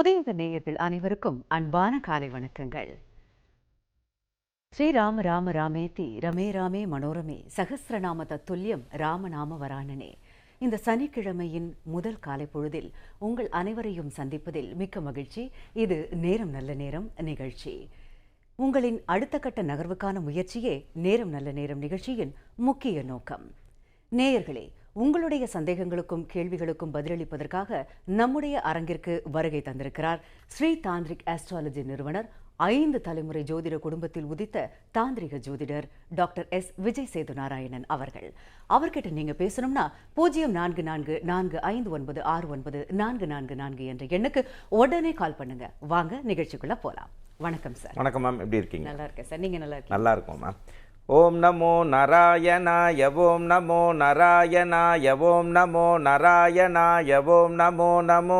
புதையுத நேயர்கள் அனைவருக்கும் அன்பான காலை வணக்கங்கள். ஸ்ரீராம ராம ராமேதி ரமே ராமே மனோரமே சகசிரநாம தத்துல்யம் ராமநாம வராணனே இந்த சனிக்கிழமையின் முதல் காலை பொழுதில் உங்கள் அனைவரையும் சந்திப்பதில் மிக்க மகிழ்ச்சி. இது நேரம் நல்ல நேரம் நிகழ்ச்சி. உங்களின் அடுத்த கட்ட நகர்வுக்கான முயற்சியே நேரம் நல்ல நேரம் நிகழ்ச்சியின் முக்கிய நோக்கம். நேயர்களே உங்களுடைய சந்தேகங்களுக்கும் கேள்விகளுக்கும் பதிலளிப்பதற்காக நம்முடைய அரங்கிற்கு வருகை தந்திருக்கிறார். ஸ்ரீ தாந்திரிக் ஆஸ்ட்ராலஜி நிறுவனர் ஐந்து தலைமுறை ஜோதிட குடும்பத்தில் உதித்த தாந்திரிக ஜோதிடர் டாக்டர் எஸ். விஜய் சேது நாராயணன் அவர்கள். அவர்கிட்ட நீங்க பேசணும்னா பூஜ்ஜியம் நான்கு நான்கு நான்கு ஐந்து ஒன்பது ஆறு ஒன்பது நான்கு நான்கு நான்கு என்ற எண்ணுக்கு உடனே கால் பண்ணுங்க. வாங்க நிகழ்ச்சிக்குள்ள போலாம். வணக்கம் சார். வணக்கம் மேம் எப்படி இருக்கீங்க? நல்லா இருக்கேன் சார். நீங்க நல்லா இருக்கீங்க நல்லா இருக்கும் மேம் ஓம் நமோ நாராயணாய ஓம் நமோ நாராயணாய ஓம் நமோ நாராயணாய ஓம் நமோ நமோ.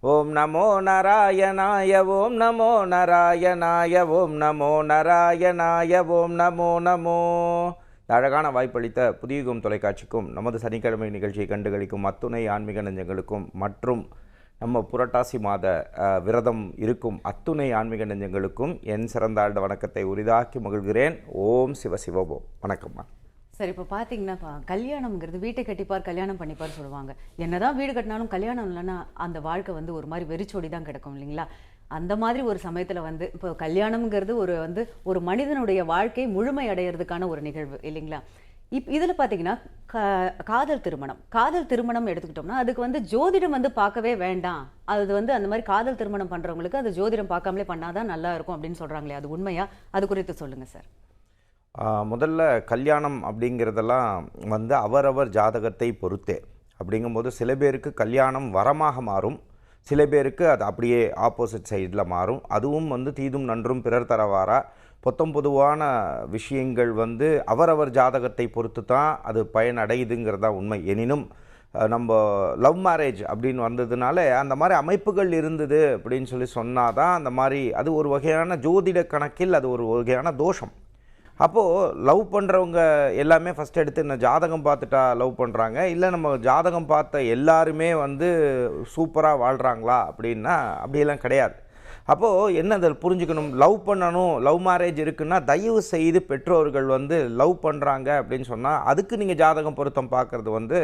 ஓம் நமோ நாராயணாய ஓம் நமோ நாராயணாய ஓம் நமோ நாராயணாய ஓம் நமோ நமோ. அழகான வாய்ப்பளித்த புதியகும் தொலைக்காட்சிக்கும் நமது சனிக்கிழமை நிகழ்ச்சியை கண்டுகளிக்கும் அத்துணை ஆன்மீக நெஞ்சங்களுக்கும் மற்றும் நம்ம புரட்டாசி மாத விரதம் இருக்கும் அத்துணை ஆன்மீக நெஞ்சங்களுக்கும் என் சிறந்தாழ்ந்த வணக்கத்தை உரிதாக்கி மகிழ்கிறேன். ஓம் சிவ சிவபோம் வணக்கம்மா. சரி இப்போ பார்த்தீங்கன்னா கல்யாணம்ங்கிறது வீட்டை கட்டிப்பார் கல்யாணம் பண்ணிப்பார் சொல்லுவாங்க. என்னதான் வீடு கட்டினாலும் கல்யாணம் இல்லைன்னா அந்த வாழ்க்கை வந்து ஒரு மாதிரி வெறிச்சோடி தான் கிடக்கும் இல்லைங்களா? அந்த மாதிரி ஒரு சமயத்தில் வந்து இப்போ கல்யாணம்ங்கிறது ஒரு வந்து ஒரு மனிதனுடைய வாழ்க்கை முழுமை அடையிறதுக்கான ஒரு நிகழ்வு இல்லைங்களா? இப் இதில் பார்த்தீங்கன்னா கா காதல் திருமணம். காதல் திருமணம் எடுத்துக்கிட்டோம்னா அதுக்கு வந்து ஜோதிடம் வந்து பார்க்கவே வேண்டாம். அது வந்து அந்த மாதிரி காதல் திருமணம் பண்ணுறவங்களுக்கு அது ஜோதிடம் பார்க்காமலே பண்ணாதான் நல்லா இருக்கும் அப்படின்னு சொல்கிறாங்களே அது உண்மையா? அது குறித்து சொல்லுங்கள் சார். முதல்ல கல்யாணம் அப்படிங்கிறதெல்லாம் வந்து அவரவர் ஜாதகத்தை பொறுத்தே. அப்படிங்கும்போது சில பேருக்கு கல்யாணம் வரமாக மாறும். சில பேருக்கு அது அப்படியே ஆப்போசிட் சைடில் மாறும். அதுவும் வந்து தீதும் நன்றும் பிறர் தரவாரா? பொத்தம் பொதுவான விஷயங்கள் வந்து அவரவர் ஜாதகத்தை பொறுத்து தான் அது பயனடையுதுங்கிறது தான் உண்மை. எனினும் நம்ம லவ் மேரேஜ் அப்படின்னு வந்ததுனால அந்த மாதிரி அமைப்புகள் இருந்தது அப்படின்னு சொல்லி சொன்னால் தான் அந்த மாதிரி அது ஒரு வகையான ஜோதிட கணக்கில் அது ஒரு வகையான தோஷம். அப்போது லவ் பண்ணுறவங்க எல்லாமே ஃபஸ்ட் எடுத்து என்ன ஜாதகம் பார்த்துட்டா லவ் பண்ணுறாங்க இல்லை நம்ம ஜாதகம் பார்த்த எல்லாருமே வந்து சூப்பராக வாழ்கிறாங்களா அப்படின்னா அப்படியெல்லாம் கிடையாது. அப்போது என்ன அதில் புரிஞ்சுக்கணும்? லவ் பண்ணணும் லவ் மேரேஜ் இருக்குன்னா தயவு செய்து பெற்றோர்கள் வந்து லவ் பண்ணுறாங்க அப்படின்னு சொன்னால் அதுக்கு நீங்கள் ஜாதகம் பொருத்தம் பார்க்குறது வந்து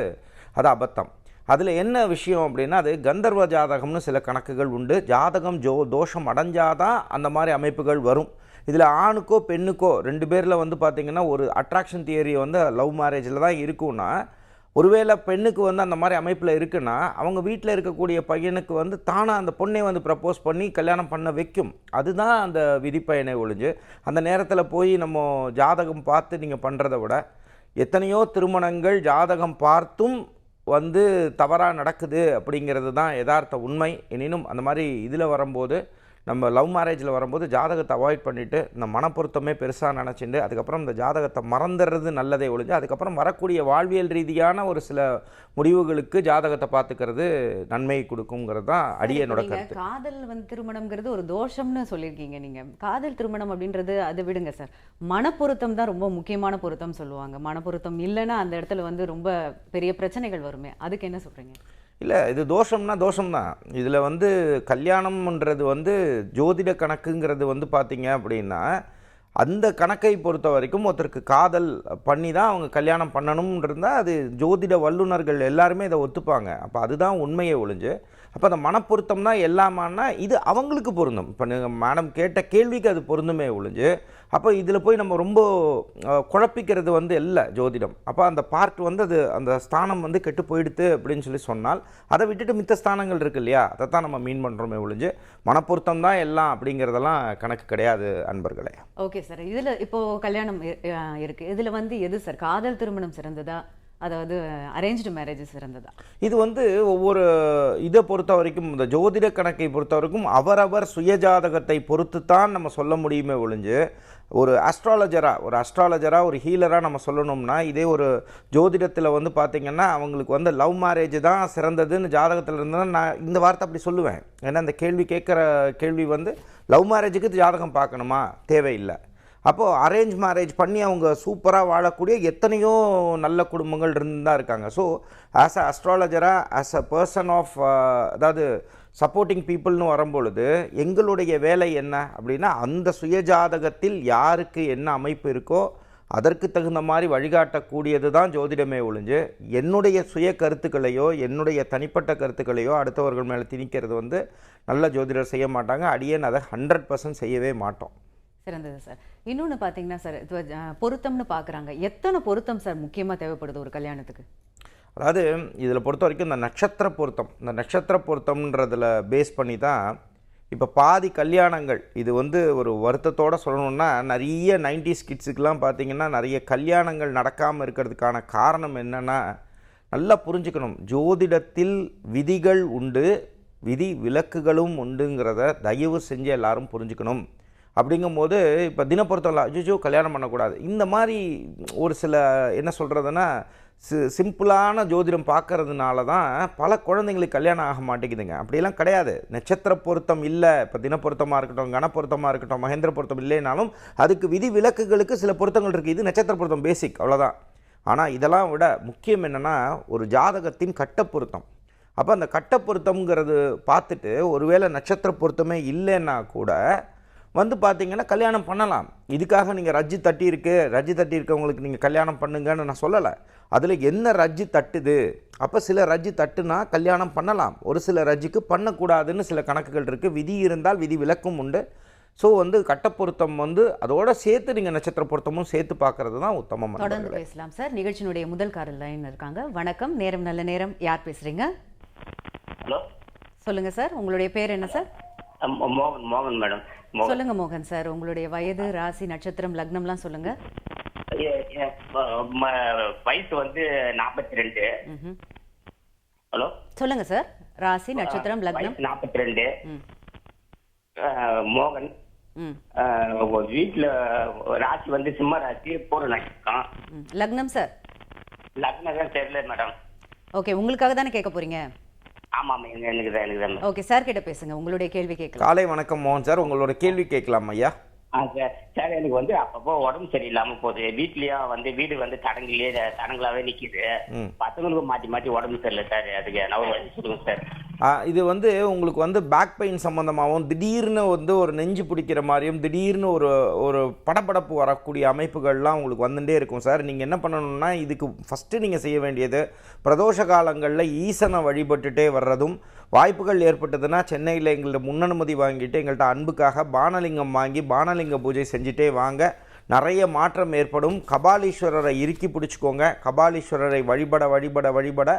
அது அபத்தம். அதில் என்ன விஷயம் அப்படின்னா அது கந்தர்வ ஜாதகம்னு சில கணக்குகள் உண்டு. ஜாதகம் ஜோ தோஷம் அடைஞ்சாதான் அந்த மாதிரி அமைப்புகள் வரும். இதில் ஆணுக்கோ பெண்ணுக்கோ ரெண்டு பேரில் வந்து பார்த்திங்கன்னா ஒரு அட்ராக்ஷன் தியரி வந்து லவ் மேரேஜில் தான் இருக்குன்னா ஒருவேளை பெண்ணுக்கு வந்து அந்த மாதிரி அமைப்பில் இருக்குன்னா அவங்க வீட்டில் இருக்கக்கூடிய பையனுக்கு வந்து தானாக அந்த பொண்ணை வந்து ப்ரப்போஸ் பண்ணி கல்யாணம் பண்ண வைக்கும். அதுதான் அந்த விதிப்பயனை ஒழிஞ்சு அந்த நேரத்தில் போய் நம்ம ஜாதகம் பார்த்து நீங்கள் பண்ணுறத விட எத்தனையோ திருமணங்கள் ஜாதகம் பார்த்தும் வந்து தவறாக நடக்குது அப்படிங்கிறது தான் யதார்த்த உண்மை. எனினும் அந்த மாதிரி இதில் வரும்போது நம்ம லவ் மேரேஜில் வரும்போது ஜாதகத்தை அவாய்ட் பண்ணிவிட்டு இந்த மனப்பொருத்தமே பெருசாக நினச்சிட்டு அதுக்கப்புறம் இந்த ஜாதகத்தை மறந்துடுறது நல்லதே ஒழிஞ்சு அதுக்கப்புறம் வரக்கூடிய வாழ்வியல் ரீதியான ஒரு சில முடிவுகளுக்கு ஜாதகத்தை பார்த்துக்கிறது நன்மை கொடுக்குங்கிறது தான் அடியனோட கருத்து காதல் வந்து திருமணம்ங்கிறது ஒரு தோஷம்னு சொல்லியிருக்கீங்க நீங்க. காதல் திருமணம் அப்படின்றது அதை விடுங்க சார். மனப்பொருத்தம் தான் ரொம்ப முக்கியமான பொருத்தம் சொல்லுவாங்க. மனப்பொருத்தம் இல்லைன்னா அந்த இடத்துல வந்து ரொம்ப பெரிய பிரச்சனைகள் வருமே. அதுக்கு என்ன சொல்றீங்க? இல்லை இது தோஷம்னா தோஷம்தான். இதில் வந்து கல்யாணம்ன்றது வந்து ஜோதிட கணக்குங்கிறது வந்து பார்த்திங்க அப்படின்னா அந்த கணக்கை பொறுத்த வரைக்கும் ஒருத்தருக்கு காதல் பண்ணி தான் அவங்க கல்யாணம் பண்ணணும்ன்றிருந்தால் அது ஜோதிட வல்லுநர்கள் எல்லாருமே இதை ஒத்துப்பாங்க. அப்போ அதுதான் உண்மையை ஒழிஞ்சு அப்போ அந்த மனப்பொருத்தம் தான் எல்லாமானா இது அவங்களுக்கு பொருந்தும். இப்போ நீங்கள் மேடம் கேட்ட கேள்விக்கு அது பொருந்துமே ஒழிஞ்சு அப்போ இதில் போய் நம்ம ரொம்ப குழப்பிக்கிறது வந்து இல்லை ஜோதிடம். அப்போ அந்த பார்ட் வந்து அது அந்த ஸ்தானம் வந்து கெட்டு போயிடுது அப்படின்னு சொல்லி சொன்னால் அதை விட்டுட்டு மித்த ஸ்தானங்கள் இருக்கு இல்லையா? அதை தான் நம்ம மீன் பண்ணுறோமே ஒழிஞ்சு மனப்பொருத்தம் தான் எல்லாம் அப்படிங்கிறதெல்லாம் கணக்கு கிடையாது அன்பர்களே. ஓகே சார் இதுல இப்போ கல்யாணம் இ- அஹ் இருக்கு. இதுல வந்து எது சார் காதல் திருமணம் சிறந்ததா? அதாவது அரேഞ്ച്டு மேரேஜ் சிறந்ததா? இது வந்து ஒவ்வொரு இதை பொறுத்த வரைக்கும் இந்த ஜோதிட கணக்கை பொறுத்த வரைக்கும் அவரவர் சுயஜாதகத்தை பொறுத்து தான் நம்ம சொல்ல முடியுமே ஒழிஞ்சு ஒரு அஸ்ட்ராலஜராக ஒரு அஸ்ட்ராலஜராக ஒரு ஹீலராக நம்ம சொல்லணும்னா இதே ஒரு ஜோதிடத்தில் வந்து பார்த்திங்கன்னா அவங்களுக்கு வந்து லவ் மேரேஜ் தான் சிறந்ததுன்னு ஜாதகத்தில் இருந்தால் நான் இந்த வார்த்தை அப்படி சொல்லுவேன். ஏன்னா இந்த கேள்வி கேட்குற கேள்வி வந்து லவ் மேரேஜுக்கு ஜாதகம் பார்க்கணுமா? தேவையில்லை. அப்போது அரேஞ்ச் மேரேஜ் பண்ணி அவங்க சூப்பராக வாழக்கூடிய எத்தனையோ நல்ல குடும்பங்கள் இருந்து தான் இருக்காங்க ஸோ ஆஸ் அ அஸ்ட்ராலஜராக ஆஸ் அ பர்சன் ஆஃப் அதாவது சப்போர்ட்டிங் பீப்புள்னு வரும்பொழுது எங்களுடைய வேலை என்ன அப்படின்னா அந்த சுயஜாதகத்தில் யாருக்கு என்ன அமைப்பு இருக்கோ அதற்கு தகுந்த மாதிரி வழிகாட்டக்கூடியது தான் ஜோதிடமே ஒழிஞ்சு என்னுடைய சுய கருத்துக்களையோ என்னுடைய தனிப்பட்ட கருத்துக்களையோ அடுத்தவர்கள் மேலே திணிக்கிறது வந்து நல்ல ஜோதிடர் செய்ய மாட்டாங்க. அடியேன் அதை ஹண்ட்ரட் பர்சன்ட் செய்யவே மாட்டோம். சிறந்தது சார். இன்னொன்று பார்த்தீங்கன்னா சார் இது, பொருத்தம்னு பார்க்குறாங்க எத்தனை பொருத்தம் சார் முக்கியமாக தேவைப்படுது ஒரு கல்யாணத்துக்கு? அதாவது இதில் பொறுத்த வரைக்கும் இந்த நட்சத்திர பொருத்தம். இந்த நட்சத்திர பொருத்தம்ன்றதில் பேஸ் பண்ணி தான் இப்போ பாதி கல்யாணங்கள் இது வந்து ஒரு வருத்தத்தோடு சொல்லணும்னா நிறைய நைன்டிஸ் கிட்ஸுக்கெலாம் பார்த்தீங்கன்னா நிறைய கல்யாணங்கள் நடக்காமல் இருக்கிறதுக்கான காரணம் என்னென்னா நல்லா புரிஞ்சுக்கணும். ஜோதிடத்தில் விதிகள் உண்டு விதி விலக்குகளும் உண்டுங்கிறத தயவு செஞ்சு எல்லாரும் புரிஞ்சுக்கணும். அப்படிங்கும்போது இப்போ தினப்பொருத்தம் அஜிஜோ கல்யாணம் பண்ணக்கூடாது. இந்த மாதிரி ஒரு சில என்ன சொல்கிறதுனா சி சிம்பிளான ஜோதிடம் பார்க்கறதுனால தான் பல குழந்தைங்களுக்கு கல்யாணம் ஆக மாட்டேங்குதுங்க. அப்படியெல்லாம் கிடையாது. நட்சத்திர பொருத்தம் இல்லை. இப்போ தினப்பொருத்தமாக இருக்கட்டும் கணப்பொருத்தமாக இருக்கட்டும் மகேந்திர பொருத்தம் இல்லைனாலும் அதுக்கு விதி விலக்குகளுக்கு சில பொருத்தங்கள் இருக்குது இது நட்சத்திர பொருத்தம் பேசிக் அவ்வளோதான் ஆனால் இதெல்லாம் விட முக்கியம் என்னென்னா ஒரு ஜாதகத்தின் கட்ட பொருத்தம். அப்போ அந்த கட்ட பொருத்தம்ங்கிறது பார்த்துட்டு ஒருவேளை நட்சத்திர பொருத்தமே இல்லைன்னா கூட வந்து பார்த்தீங்கன்னா கல்யாணம் பண்ணலாம். இதுக்காக நீங்கள் ரஜ்ஜி தட்டி இருக்கு ரஜ்ஜி தட்டி இருக்கவங்களுக்கு நீங்கள் கல்யாணம் பண்ணுங்கன்னு நான் சொல்லலை. அதில் என்ன ரஜ்ஜி தட்டுது? அப்போ சில ரஜ்ஜி தட்டுனா கல்யாணம் பண்ணலாம். ஒரு சில ரஜ்ஜிக்கு பண்ணக்கூடாதுன்னு சில கணக்குகள் இருக்குது விதி இருந்தால் விதி விலக்கும் உண்டு. ஸோ வந்து கட்ட பொருத்தம் வந்து அதோட சேர்த்து நீங்கள் நட்சத்திர பொருத்தமும் சேர்த்து பார்க்கறது தான் உத்தமம் தொடர்ந்து பேசலாம் சார். நிகழ்ச்சியினுடைய முதல் காரல் லைன் இருக்காங்க. வணக்கம். நேரம் நல்ல நேரம். யார் பேசுறீங்க? ஹலோ. சொல்லுங்க சார். உங்களுடைய பேர் என்ன சார்? மோகன் மோகன் மேடம். சொல்லுங்க மோகன் சார் உங்களுடைய வயது ராசி நட்சத்திரம் லக்னம்லாம் சொல்லுங்க. வயசு வந்து நாற்பத்தி ரெண்டு. ஹலோ? சொல்லுங்க சார் ராசி நட்சத்திரம் லக்னம். நாற்பத்தி ரெண்டு மோகன். வீட்டுல ராசி வந்து சிம்ம ராசி பூர நட்சத்திரம். லக்னம் சார். லக்னம் தெரியல மேடம். ஓகே உங்களுக்காக தானே கேட்க போறீங்க? ஆமா ஆமா எனக்கு தான் எனக்கு தான் மேடம் ஓகே சார் கிட்ட பேசுங்க. உங்களுடைய கேள்வி கேட்கலாம். காலை வணக்கம் மோகன் சார். உங்களோட கேள்வி கேட்கலாம் ஐயா. ஆ சார். சார் எனக்கு வந்து அப்பப்போ உடம்பு சரியில்லாம போகுது. வீட்லயும் வந்து வீடு வந்து தடங்குலயே தடங்களாவே நிக்குது. ம். பசங்களுக்கும் மாத்தி மாத்தி உடம்பு சரியில்லை சார். அதுக்கு நான் சொல்லுங்க சார். இது வந்து உங்களுக்கு வந்து பேக் பெயின் சம்மந்தமாகவும் திடீர்னு வந்து ஒரு நெஞ்சு பிடிக்கிற மாதிரியும் திடீர்னு ஒரு ஒரு படப்படப்பு வரக்கூடிய அமைப்புகள்லாம் உங்களுக்கு வந்துட்டே இருக்கும் சார். நீங்கள் என்ன பண்ணணும்னா இதுக்கு ஃபஸ்ட்டு நீங்கள் செய்ய வேண்டியது பிரதோஷ காலங்களில் ஈசனை வழிபட்டுட்டே வர்றதும் வாய்ப்புகள் ஏற்பட்டதுன்னா சென்னையில் எங்கள்கிட்ட முன்னனுமதி வாங்கிட்டு எங்கள்கிட்ட அன்புக்காக பானலிங்கம் வாங்கி பானலிங்க பூஜை செஞ்சுட்டே வாங்க. நிறைய மாற்றம் ஏற்படும். கபாலீஸ்வரரை இறுக்கி பிடிச்சிக்கோங்க. கபாலீஸ்வரரை வழிபட வழிபட வழிபட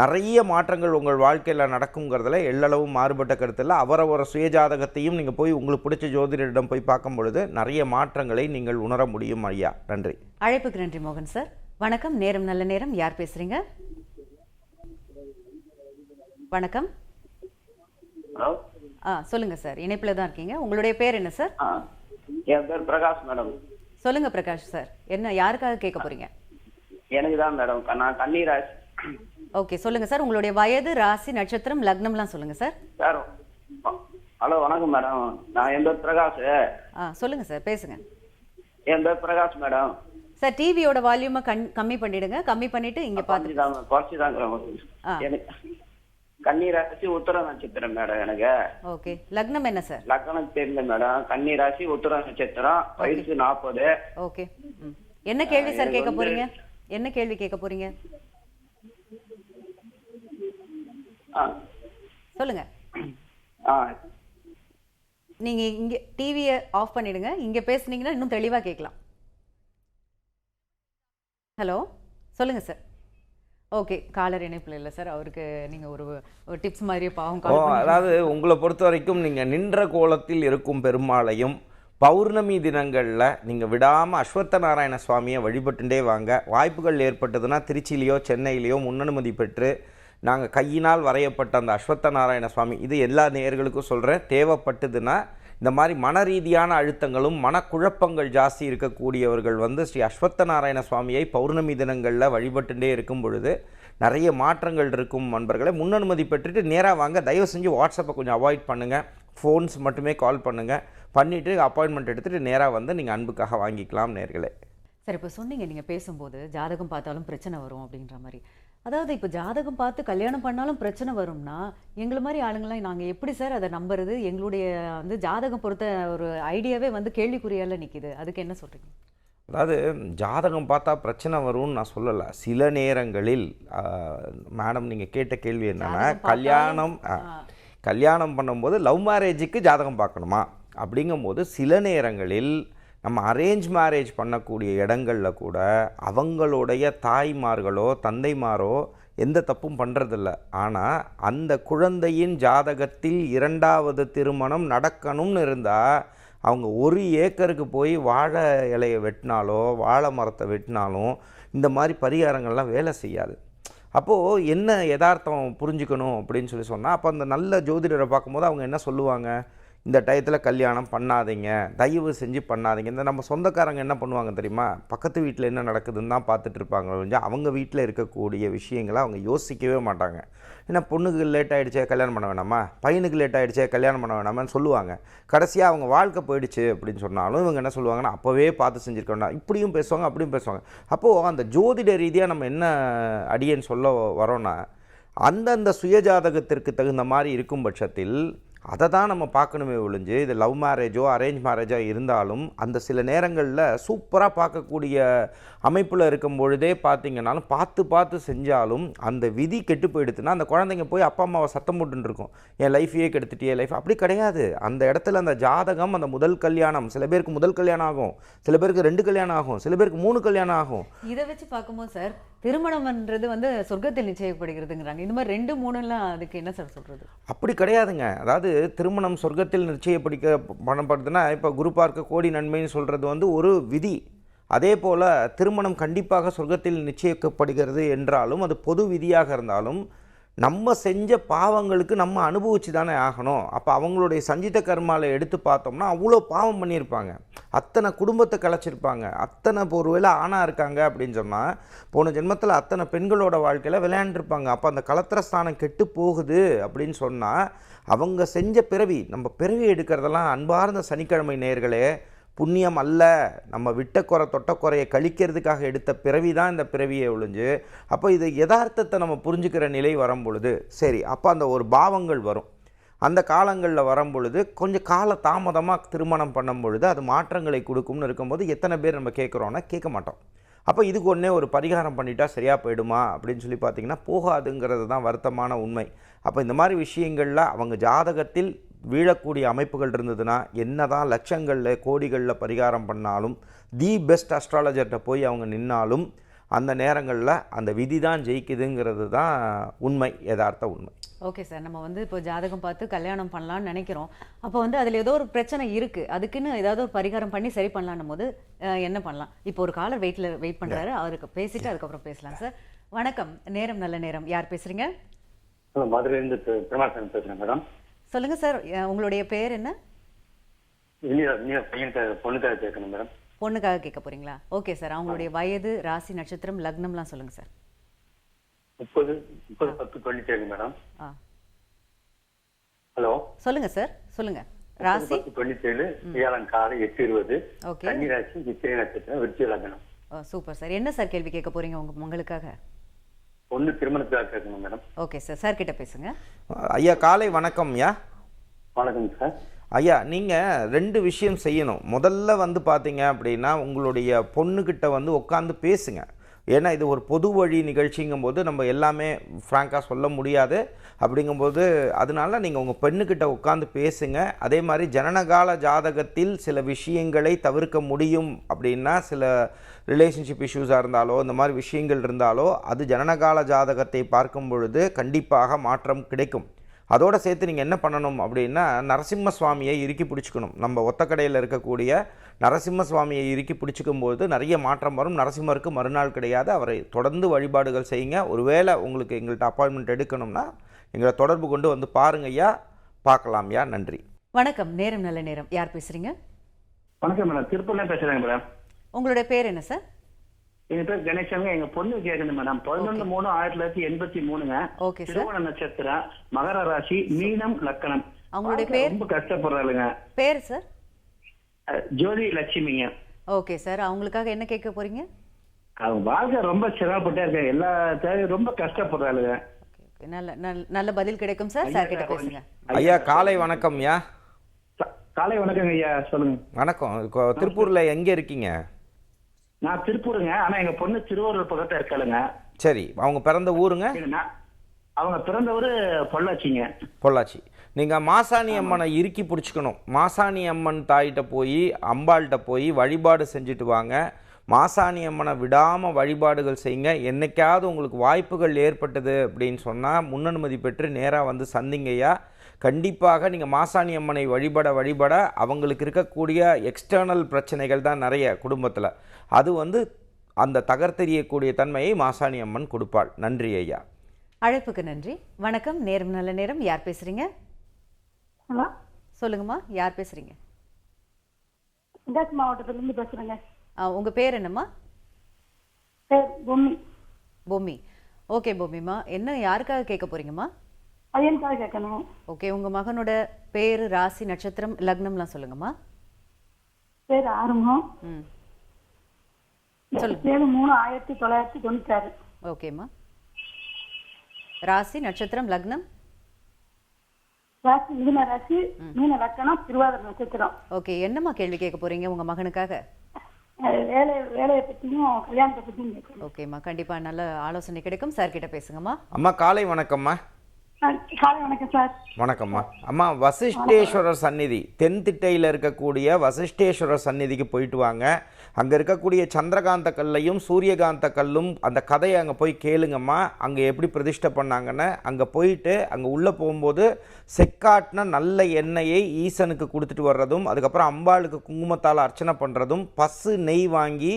நிறைய மாற்றங்கள் உங்கள் வாழ்க்கையில் நடக்குங்கிறதுல எள்ளளவும் மாறுபட்ட கருத்தில் அவரவர சுயஜாதகத்தையும் நீங்கள் போய் உங்களுக்கு பிடிச்ச ஜோதிடரிடம் போய் பார்க்கும் பொழுது நிறைய மாற்றங்களை நீங்கள் உணர முடியும் ஐயா. நன்றி. அழைப்புக்கு நன்றி மோகன் சார். வணக்கம். நேரம் நல்ல நேரம். யார் பேசுறீங்க? வணக்கம். ஹலோ ஆ சொல்லுங்க சார். இணைப்பில் தான் இருக்கீங்க. உங்களுடைய பேர் என்ன சார்? என் பேர் பிரகாஷ் மேடம். சொல்லுங்க பிரகாஷ் சார். என்ன யாருக்காக கேட்க போறீங்க? எனக்கு தான் மேடம். நான் கண்ணீராஜ் ஓகே சொல்லுங்க சார். உங்களுடைய வயது ராசி நட்சத்திரம் லக்னம்லாம் சொல்லுங்க சார். சார் ஹலோ வணக்கம் மேடம். நான் என் பேர் பிரகாஷ். ஆ சொல்லுங்க சார் பேசுங்க. என் பேர் பிரகாஷ் மேடம். சார் டிவியோட வால்யூமை கண் கம்மி பண்ணிடுங்க. கம்மி பண்ணிட்டு இங்க பார்த்து குறைச்சி ஆ. எனக்கு கன்னிராசி உத்தர நட்சத்திரம் மேடம் எனக்கு. ஓகே லக்னம் என்ன சார்? லக்கணம் தெரியல மேடம். கன்னிராசி உத்தர நட்சத்திரம். வயசு நாற்பது. ஓகே என்ன கேள்வி சார் கேட்க போறீங்க? என்ன கேள்வி கேட்க போறீங்க ஆ சொல்லுங்க. ஆ. நீங்க இங்க டிவியை ஆஃப் பண்ணிடுங்க. இங்க பேசுனீங்கன்னா இன்னும் தெளிவா கேட்கலாம். ஹலோ சொல்லுங்க சார் ஓகே காலர் இணைப்பில் இல்லை சார் அவருக்கு நீங்க ஒரு ஒரு டிப்ஸ் மாதிரியே பாவம் அதாவது உங்களை பொறுத்த வரைக்கும் நீங்கள் நின்ற கோலத்தில் இருக்கும் பெருமாளையும் பௌர்ணமி தினங்களில் நீங்கள் விடாமல் அஸ்வத்த நாராயண சுவாமியை வழிபட்டுட்டே வாங்க. வாய்ப்புகள் ஏற்பட்டதுன்னா திருச்சியிலையோ சென்னையிலையோ முன்னனுமதி பெற்று நாங்கள் கையினால் வரையப்பட்ட அந்த அஸ்வத்த நாராயண சுவாமி இது எல்லா நேயர்களுக்கும் சொல்கிறேன் தேவைப்பட்டதுன்னா இந்த மாதிரி மன ரீதியான அழுத்தங்களும் மனக்குழப்பங்கள் ஜாஸ்தி இருக்கக்கூடியவர்கள் வந்து ஸ்ரீ அஸ்வத்த நாராயண சுவாமியை பௌர்ணமி தினங்களில் வழிபட்டுட்டே இருக்கும் பொழுது நிறைய மாற்றங்கள் இருக்கும் நண்பர்களை. முன்னனுமதி பெற்றுட்டு நேராக வாங்க தயவு செஞ்சு வாட்ஸ்அப்பை கொஞ்சம் அவாய்ட் பண்ணுங்கள் ஃபோன்ஸ் மட்டுமே கால் பண்ணுங்கள் பண்ணிவிட்டு அப்பாயின்மெண்ட் எடுத்துகிட்டு நேராக வந்து நீங்கள் அன்புக்காக வாங்கிக்கலாம் நேர்களே. சரி இப்போ சொன்னீங்க நீங்கள் பேசும்போது ஜாதகம் பார்த்தாலும் பிரச்சனை வரும் அப்படின்ற மாதிரி. அதாவது இப்போ ஜாதகம் பார்த்து கல்யாணம் பண்ணாலும் பிரச்சனை வரும்னா எங்களை மாதிரி ஆளுங்களாம் நாங்கள் எப்படி சார் அதை நம்புறது? எங்களுடைய வந்து ஜாதகம் பொறுத்த ஒரு ஐடியாவே வந்து கேள்விக்குறியால நிற்கிது அதுக்கு என்ன சொல்கிறீங்க அதாவது ஜாதகம் பார்த்தா பிரச்சனை வரும்னு நான் சொல்லலை. சில நேரங்களில் மேடம் நீங்கள் கேட்ட கேள்வி என்னென்னா கல்யாணம் கல்யாணம் பண்ணும்போது லவ் மேரேஜுக்கு ஜாதகம் பார்க்கணுமா? அப்படிங்கும்போது சில நேரங்களில் நம்ம அரேஞ்ச் மேரேஜ் பண்ணக்கூடிய இடங்களில் கூட அவங்களுடைய தாய்மார்களோ தந்தைமாரோ எந்த தப்பும் பண்ணுறதில்ல ஆனால் அந்த குழந்தையின் ஜாதகத்தில் இரண்டாவது திருமணம் நடக்கணும்னு இருந்தால் அவங்க ஒரு ஏக்கருக்கு போய் வாழை இலையை வெட்டினாலோ வாழை மரத்தை வெட்டினாலும் இந்த மாதிரி பரிகாரங்கள்லாம் வேலை செய்யாது. அப்போது என்ன யதார்த்தம் புரிஞ்சுக்கணும் அப்படின்னு சொல்லி சொன்னால் அப்போ அந்த நல்ல ஜோதிடரை பார்க்கும்போது அவங்க என்ன சொல்லுவாங்க? இந்த டயத்தில் கல்யாணம் பண்ணாதீங்க தயவு செஞ்சு பண்ணாதீங்க. இந்த நம்ம சொந்தக்காரங்க என்ன பண்ணுவாங்க தெரியுமா? பக்கத்து வீட்டில் என்ன நடக்குதுன்னு தான் பார்த்துட்டு இருப்பாங்க. அவங்க வீட்டில் இருக்கக்கூடிய விஷயங்களை அவங்க யோசிக்கவே மாட்டாங்க. ஏன்னா பொண்ணுக்கு லேட் ஆகிடுச்சே கல்யாணம் பண்ண வேணாமா? பையனுக்கு லேட் ஆகிடுச்சே கல்யாணம் பண்ண வேணாமான்னு சொல்லுவாங்க. கடைசியாக அவங்க வாழ்க்கை போயிடுச்சு அப்படின்னு சொன்னாலும் இவங்க என்ன சொல்லுவாங்கன்னா அப்போவே பார்த்து செஞ்சுருக்க இப்படியும் பேசுவாங்க அப்படியும் பேசுவாங்க. அப்போது அந்த ஜோதிட ரீதியாக நம்ம என்ன அடியேன்னு சொல்ல வரோன்னா அந்தந்த சுயஜாதகத்திற்கு தகுந்த மாதிரி இருக்கும் பட்சத்தில் அதை தான் நம்ம பார்க்கணுமே ஒழிஞ்சு இது லவ் மேரேஜோ அரேஞ்ச் மேரேஜோ இருந்தாலும் அந்த சில நேரங்களில் சூப்பராக பார்க்கக்கூடிய அமைப்பில் இருக்கும் பொழுதே பார்த்தீங்கன்னாலும் பார்த்து பார்த்து செஞ்சாலும் அந்த விதி கெட்டு போயிடுதுன்னா அந்த குழந்தைங்க போய் அப்பா அம்மாவை சத்தம் போட்டுன்னு இருக்கும். என் லைஃபையே கெடுத்துட்டியே லைஃப் அப்படி கிடையாது. அந்த இடத்துல அந்த ஜாதகம் அந்த முதல் கல்யாணம் சில பேருக்கு முதல் கல்யாணம் ஆகும் சில பேருக்கு ரெண்டு கல்யாணம் ஆகும் சில பேருக்கு மூணு கல்யாணம் ஆகும். இதை வச்சு பார்க்கும்போது சார் திருமணம்ன்றது வந்து சொர்க்கத்தில் நிச்சயிக்கப்படுகிறதுங்கிறாங்க. இந்த மாதிரி ரெண்டு மூணுலாம் அதுக்கு என்ன சார் சொல்கிறது அப்படி கிடையாதுங்க. அதாவது திருமணம் சொர்க்கத்தில் நிச்சயப்படிக்க பணப்படுதுன்னா இப்போ குரு பார்க்க கோடி நன்மைன்னு சொல்கிறது வந்து ஒரு விதி. அதே போல் திருமணம் கண்டிப்பாக சொர்க்கத்தில் நிச்சயிக்கப்படுகிறது என்றாலும் அது பொது விதியாக இருந்தாலும் நம்ம செஞ்ச பாவங்களுக்கு நம்ம அனுபவிச்சு தானே ஆகணும். அப்போ அவங்களுடைய சஞ்சித கர்மாவில் எடுத்து பார்த்தோம்னா அவ்வளோ பாவம் பண்ணியிருப்பாங்க. அத்தனை குடும்பத்தை கலைச்சிருப்பாங்க. அத்தனை இப்போ ஒருவேளை ஆணாக இருக்காங்க அப்படின்னு சொன்னால் போன ஜென்மத்தில் அத்தனை பெண்களோட வாழ்க்கையில் விளையாண்டுருப்பாங்க. அப்போ அந்த கலத்திரஸ்தானம் கெட்டு போகுது அப்படின்னு சொன்னால் அவங்க செஞ்ச பிறவி நம்ம பிறவி எடுக்கிறதெல்லாம் அன்பார்ந்த சனிக்கிழமை நேர்களே புண்ணியம் அல்ல. நம்ம விட்ட குறை கழிக்கிறதுக்காக எடுத்த பிறவி தான் இந்த பிறவியை ஒழிஞ்சு அப்போ இது யதார்த்தத்தை நம்ம புரிஞ்சுக்கிற நிலை வரும் பொழுது சரி அப்போ அந்த ஒரு பாவங்கள் வரும். அந்த காலங்களில் வரும் பொழுது கொஞ்சம் கால தாமதமாக திருமணம் பண்ணும் பொழுது அது மாற்றங்களை கொடுக்கும்னு இருக்கும்போது எத்தனை பேர் நம்ம கேட்குறோன்னா கேட்க மாட்டோம். அப்போ இதுக்கு ஒன்றே ஒரு பரிகாரம் பண்ணிட்டா சரியாக போயிடுமா? அப்படின்னு சொல்லி பார்த்தீங்கன்னா போகாதுங்கிறது தான் வருத்தமான உண்மை. அப்போ இந்த மாதிரி விஷயங்களில் அவங்க ஜாதகத்தில் வீழக்கூடிய அமைப்புகள் இருந்ததுன்னா என்ன தான் லட்சங்களில் கோடிகளில் பரிகாரம் பண்ணாலும் தி பெஸ்ட் அஸ்ட்ராலஜர்கிட்ட போய் அவங்க நின்னாலும் அந்த நேரங்களில் அந்த விதி தான் ஜெயிக்குதுங்கிறது தான் உண்மை யதார்த்த உண்மை. ஓகே சார் நம்ம வந்து இப்போ ஜாதகம் பார்த்து கல்யாணம் பண்ணலாம்னு நினைக்கிறோம். அப்போ வந்து அதில் ஏதோ ஒரு பிரச்சனை இருக்குது அதுக்குன்னு ஏதாவது ஒரு பரிகாரம் பண்ணி சரி பண்ணலான்னும் போது என்ன பண்ணலாம்? இப்போ ஒரு காலர் வெயிட்டில் வெயிட் பண்ணுறாரு அவருக்கு பேசிட்டு அதுக்கப்புறம் பேசலாம் சார் வணக்கம். நேரம் நல்ல நேரம். யார் பேசுகிறீங்க மதுரையிலேருந்து பேசுகிறேன் மேடம். சொல்லுங்கள் சார் உங்களுடைய பேர் என்ன? பொண்ணுக்காக கேட்கணும் மேடம் பொண்ணுக்காக கேட்க போறீங்களா? ஓகே சார் அவங்களுடைய வயது ராசி நட்சத்திரம் லக்னம்லாம் சொல்லுங்கள் சார் முப்பது முப்பது பத்து ஏழு மேடம் ஹலோ? சொல்லுங்கள் சார் சொல்லுங்கள் ராசி? தொண்ணூற்றி ஏழு வியாழன் காலை எட்டு இருபது. ஓகே. கன்னி ராசி சித்திரை நட்சத்திரம் விருச்சி லக்னம். சூப்பர் சார் என்ன சார் கேள்வி கேட்க போறீங்க உங்க உங்களுக்காக? பொண்ணு திருமணத்துக்காக கேட்கணும் மேடம். Okay sir. சார் கிட்ட பேசுங்க. ஐயா காலை வணக்கம் ஐயா. வணக்கம் சார். ஐயா நீங்கள் ரெண்டு விஷயம் செய்யணும். முதல்ல வந்து பார்த்தீங்க அப்படின்னா உங்களுடைய பொண்ணுக்கிட்ட வந்து உட்காந்து பேசுங்க. ஏன்னா இது ஒரு பொது வழி நிகழ்ச்சிங்கும்போது நம்ம எல்லாமே ஃப்ராங்காக சொல்ல முடியாது. அப்படிங்கும்போது அதனால நீங்கள் உங்கள் பெண்ணுக்கிட்ட உட்காந்து பேசுங்க. அதே மாதிரி ஜனனகால ஜாதகத்தில் சில விஷயங்களை தவிர்க்க முடியும் அப்படின்னா சில ரிலேஷன்ஷிப் இஷ்யூஸாக இருந்தாலோ இந்த மாதிரி விஷயங்கள் இருந்தாலோ அது ஜனனகால ஜாதகத்தை பார்க்கும் பொழுது கண்டிப்பாக மாற்றம் கிடைக்கும். அதோட சேர்த்து நீங்கள் என்ன பண்ணணும் அப்படின்னா நரசிம்ம சுவாமியை இறுக்கி பிடிச்சிக்கணும். நம்ம ஒத்தக்கடையில் இருக்கக்கூடிய நரசிம்ம சுவாமியை இறுக்கி பிடிச்சிக்கும் போது நிறைய மாற்றம் வரும். நரசிம்மருக்கு மறுநாள் கிடையாது. அவரை தொடர்ந்து வழிபாடுகள் செய்யுங்க. ஒருவேளை உங்களுக்கு எங்கள்கிட்ட அப்பாயின்மெண்ட் எடுக்கணும்னா எங்களை தொடர்பு கொண்டு வந்து பாருங்க ஐயா. பார்க்கலாம் ஐயா. நன்றி. வணக்கம். நேரம் நல்ல நேரம். யார் பேசுறீங்க? வணக்கம் மேடம். திருப்பூர்ல பேசுறேங்க மேடம். உங்களுடைய பேர் என்ன சார் எங்க பேர் கணேசங்க எங்க பொண்ணு கேட்கணும் மேடம் பதினொன்று மூணு ஆயிரத்தி தொள்ளாயிரத்தி எண்பத்தி மூணுங்க. ஓகே சார் திருவோண நட்சத்திரம் மகர ராசி மீனம் லக்கணம். அவங்களுடைய பேர்? ரொம்ப கஷ்டப்படுறாளுங்க. பேர் சார் ஜோதி லட்சுமிங்க. ஓகே சார் அவங்களுக்காக என்ன கேட்க போறீங்க? அவங்க வாழ்க்கை ரொம்ப சிரமப்பட்டே இருக்காங்க எல்லா தேவையும் ரொம்ப கஷ்டப்படுறாளுங்க. நல்ல நல்ல நல்ல பதில் கிடைக்கும் சார் சார் கிட்ட பேசுங்க. ஐயா காலை வணக்கம் ஐயா. காலை வணக்கங்க ஐயா. சொல்லுங்க. வணக்கம். திருப்பூரில் எங்கே இருக்கீங்க? நான் திருப்பூருங்க. ஆனா எங்க பொண்ணு திருவாரூர் பக்கத்துல இருக்காளுங்க. சரி அவங்க பிறந்த ஊருங்க? அவங்க பிறந்தவரு பொள்ளாச்சிங்க. பொள்ளாச்சி. நீங்கள் மாசாணி அம்மனை இறுக்கி பிடிச்சிக்கணும். மாசாணி அம்மன் தாயிட்ட போய் அம்பாள்கிட்ட போய் வழிபாடு செஞ்சுட்டு வாங்க. மாசாணி அம்மனை விடாமல் வழிபாடுகள் செய்யுங்க. என்னைக்காவது உங்களுக்கு வாய்ப்புகள் ஏற்பட்டது அப்படின்னு சொன்னால் முன்னனுமதி பெற்று நேராக வந்து சந்திங்கய்யா கண்டிப்பாக நீங்கள் மாசாணி அம்மனை வழிபட வழிபட அவங்களுக்கு இருக்கக்கூடிய எக்ஸ்டர்னல் பிரச்சனைகள் தான் நிறைய குடும்பத்தில். அது வந்து அந்த தகர்த்தெறியக்கூடிய தன்மையை மாசாணி அம்மன் கொடுப்பாள். நன்றி ஐயா. அழைப்புக்கு நன்றி. வணக்கம். நேரம் நல்ல நேரம். யார் பேசுறீங்க? ஹலோ. சொல்லுங்கம்மா. யார் பேசுறீங்க? தென்காசி மாவட்டத்திலிருந்து பேசுறேங்க. ஆ, உங்க பேர் என்னம்மா? பேர் பொம்மி பொம்மி ஓகே பொம்மிம்மா என்ன யாருக்காக கேட்க போறீங்கம்மா? பையனுக்காக கேட்கணும். ஓகே உங்க மகனோட பேர் ராசி நட்சத்திரம் லக்னம்லாம் சொல்லுங்கம்மா. பேர் ஆறுமுகம். ம். ஏழு மூணு ஆயிரத்தி தொள்ளாயிரத்தி தொண்ணூத்தாறு ஓகேம்மா ராசி நட்சத்திரம் லக்னம்? ராசி மீன ராசி மீன லக்கணம் திருவாதிரை நட்சத்திரம். ஓகே என்னம்மா கேள்வி கேட்க போறீங்க உங்க மகனுக்காக? வேலை வேலையை பற்றியும் கல்யாணத்தை பற்றியும் ஓகேம்மா கண்டிப்பா நல்ல ஆலோசனை கிடைக்கும். சார் கிட்ட பேசுங்கம்மா. அம்மா காலை வணக்கம்மா. காலை வணக்கம் சார். வணக்கம்மா. அம்மா வசிஷ்டேஸ்வரர் சந்நிதி. தென்திட்டையில் இருக்கக்கூடிய வசிஷ்டேஸ்வரர் சந்நிதிக்கு போயிட்டு வாங்க. அங்கே இருக்கக்கூடிய சந்திரகாந்த கல்லையும் சூரியகாந்த கல்லும் அந்த கதையை அங்கே போய் கேளுங்கம்மா. அங்கே எப்படி பிரதிஷ்டை பண்ணாங்கன்னு அங்கே போயிட்டு அங்கே உள்ளே போகும்போது செக்காட்டின நல்ல எண்ணெயை ஈசனுக்கு கொடுத்துட்டு வர்றதும் அதுக்கப்புறம் அம்பாளுக்கு குங்குமத்தால் அர்ச்சனை பண்ணுறதும் பசு நெய் வாங்கி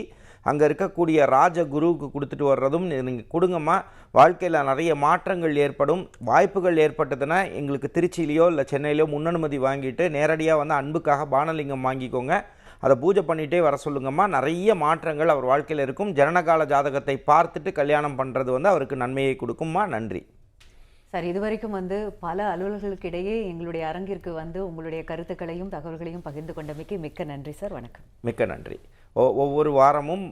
அங்கே இருக்கக்கூடிய ராஜ குருவுக்கு கொடுத்துட்டு வர்றதும் நீங்கள் கொடுங்கம்மா. வாழ்க்கையில் நிறைய மாற்றங்கள் ஏற்படும். வாய்ப்புகள் ஏற்பட்டதுன்னா எங்களுக்கு திருச்சியிலையோ இல்லை சென்னையிலையோ முன்னனுமதி வாங்கிட்டு நேரடியாக வந்து அன்புக்காக பானலிங்கம் வாங்கிக்கோங்க. அதை பூஜை பண்ணிகிட்டே வர சொல்லுங்கம்மா. நிறைய மாற்றங்கள் அவர் வாழ்க்கையில் இருக்கும். ஜனனகால ஜாதகத்தை பார்த்துட்டு கல்யாணம் பண்ணுறது வந்து அவருக்கு நன்மையை கொடுக்கும்மா. நன்றி. சார் இதுவரைக்கும் வந்து பல அலுவலர்களுக்கு இடையே எங்களுடைய அரங்கிற்கு வந்து உங்களுடைய கருத்துக்களையும் தகவல்களையும் பகிர்ந்து கொண்டமைக்கு மிக்க நன்றி சார். வணக்கம். மிக்க நன்றி. ஒவ்வொரு வாரமும்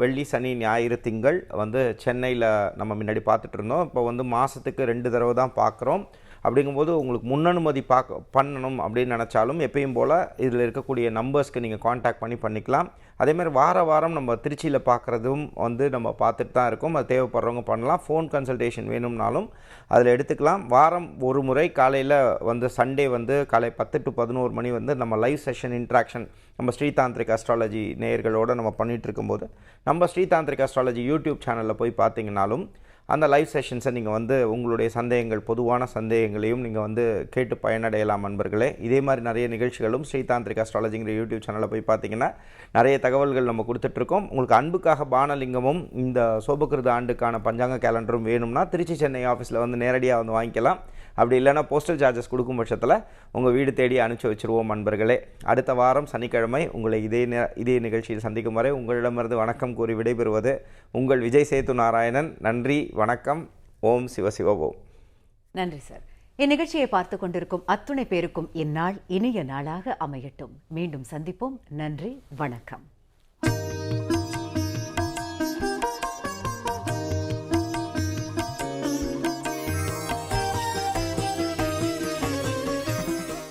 வெள்ளி சனி ஞாயிறு திங்கள் வந்து சென்னையில் நம்ம முன்னாடி பார்த்துட்டு இருந்தோம். இப்போ வந்து மாதத்துக்கு ரெண்டு தடவை தான் பார்க்குறோம். அப்படிங்கும்போது உங்களுக்கு முன்னனுமதி பார்க்க பண்ணணும் அப்படின்னு நினச்சாலும் எப்பயும் போல் இதில் இருக்கக்கூடிய நம்பர்ஸ்க்கு நீங்கள் காண்டாக்ட் பண்ணி பண்ணிக்கலாம். அதேமாதிரி வார வாரம் நம்ம திருச்சியில் பார்க்குறதும் வந்து நம்ம பார்த்துட்டு தான் இருக்கோம். அது தேவைப்படுறவங்க பண்ணலாம். ஃபோன் கன்சல்டேஷன் வேணும்னாலும் அதில் எடுத்துக்கலாம். வாரம் ஒரு முறை காலையில் வந்து சண்டே வந்து காலை பத்து டு பதினோரு மணி வந்து நம்ம லைவ் செஷன் இன்ட்ராக்ஷன் நம்ம ஸ்ரீதாந்திரிக் அஸ்ட்ராலஜி நேயர்களோடு நம்ம பண்ணிகிட்டு இருக்கும்போது நம்ம ஸ்ரீதாந்திரிக் அஸ்ட்ராலஜி யூடியூப் சேனலில் போய் பார்த்தீங்கனாலும் அந்த லைவ் செஷன்ஸை நீங்கள் வந்து உங்களுடைய சந்தேகங்கள் பொதுவான சந்தேகங்களையும் நீங்கள் வந்து கேட்டு பயனடையலாம் நண்பர்களே. இதே மாதிரி நிறைய நிகழ்ச்சிகளும் ஸ்ரீதாந்திரிக் அஸ்ட்ராலஜிங்கிற யூடியூப் சேனலில் போய் பார்த்தீங்கன்னா நிறைய தகவல்கள் நம்ம கொடுத்துட்ருக்கோம். உங்களுக்கு அன்புக்காக பானலிங்கமும் இந்த சோபகிருத ஆண்டுக்கான பஞ்சாங்க கேலண்டரும் வேணும்னா திருச்சி சென்னை ஆஃபீஸில் வந்து நேரடியாக வந்து வாங்கிக்கலாம். அப்படி இல்லைன்னா போஸ்டல் சார்ஜஸ் கொடுக்கும் பட்சத்தில் உங்கள் வீடு தேடி அனுப்பிச்சி வச்சுருவோம் நண்பர்களே. அடுத்த வாரம் சனிக்கிழமை உங்களை இதே நே- இதே நிகழ்ச்சியில் சந்திக்கும் வரை உங்களிடமிருந்து வணக்கம் கூறி விடைபெறுவது உங்கள் விஜய் சேத்து நாராயணன். நன்றி வணக்கம். ஓம் சிவசிவ ஓம். நன்றி சார். இந்நிகழ்ச்சியை பார்த்து கொண்டிருக்கும் அத்துணை பேருக்கும் இந்நாள் இனிய நாளாக அமையட்டும். மீண்டும் சந்திப்போம். நன்றி வணக்கம்.